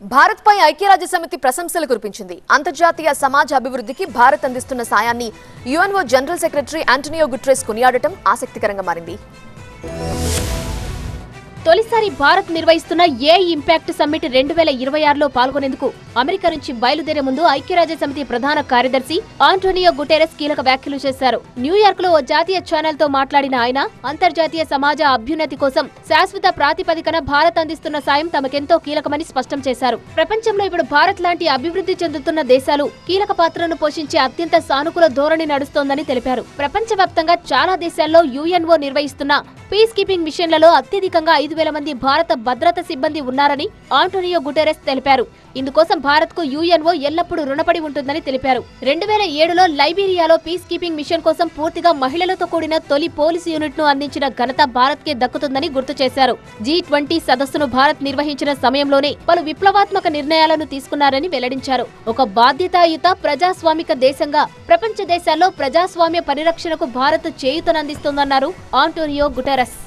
భారత్పై ఐక్యరాజ్య సమితి ప్రశంసలు కురిపించింది. అంతర్జాతీయ సమాజ అభివృద్ధికి భారత్ అందిస్తున్న సాయాన్ని UNO general secretary Antonio Guterres కొనియాడటం ఆసక్తికరంగా మారింది. తొలిసారి భారత్ నిర్వహిస్తున్న ఏ ఇంపాక్ట్ సమ్మిట్ రెండు వేల ఇరవై ఆరులో పాల్గొనేందుకు అమెరికా నుంచి బయలుదేరే ముందు ఐక్యరాజ్య సమితి ప్రధాన కార్యదర్శి ఆంటోనియో గుటెరస్ కీలక వ్యాఖ్యలు చేశారు. న్యూయార్క్లో ఓ జాతీయ ఛానల్తో మాట్లాడిన ఆయన అంతర్జాతీయ సమాజ అభ్యున్నతి కోసం శాశ్వత ప్రాతిపదికన భారత్ అందిస్తున్న సాయం తమకెంతో కీలకమని స్పష్టం చేశారు. ప్రపంచంలో ఇప్పుడు భారత్ లాంటి అభివృద్ధి చెందుతున్న దేశాలు కీలక పాత్రను పోషించే అత్యంత సానుకూల ధోరణి నడుస్తోందని తెలిపారు. ప్రపంచవ్యాప్తంగా చాలా దేశాల్లో యుఎన్ఓ నిర్వహిస్తున్న పీస్ కీపింగ్ మిషన్లలో అత్యధికంగా ఐదు వేల మంది భారత భద్రత సిబ్బంది ఉన్నారని ఆంటోనియో గుటెరెస్ తెలిపారు. ఇందుకోసం భారత్కు యుఎన్ఓ ఎల్లప్పుడూ రుణపడి ఉంటుందని తెలిపారు. రెండు వేల ఏడులో లైబీరియాలో పీస్ కీపింగ్ మిషన్ కోసం పూర్తిగా మహిళలతో కూడిన తొలి పోలీసు యూనిట్ను అందించిన ఘనత భారత్ కే దక్కుతుందని గుర్తు చేశారు. జీ ట్వంటీ సదస్సును భారత్ నిర్వహించిన సమయంలోనే పలు విప్లవాత్మక నిర్ణయాలను తీసుకున్నారని వెల్లడించారు. ఒక బాధ్యతాయుత ప్రజాస్వామిక దేశంగా ప్రపంచ దేశాల్లో ప్రజాస్వామ్య పరిరక్షణకు భారత్ చేయూతనందిస్తోందన్నారు ఆంటోనియో గుటెరస్.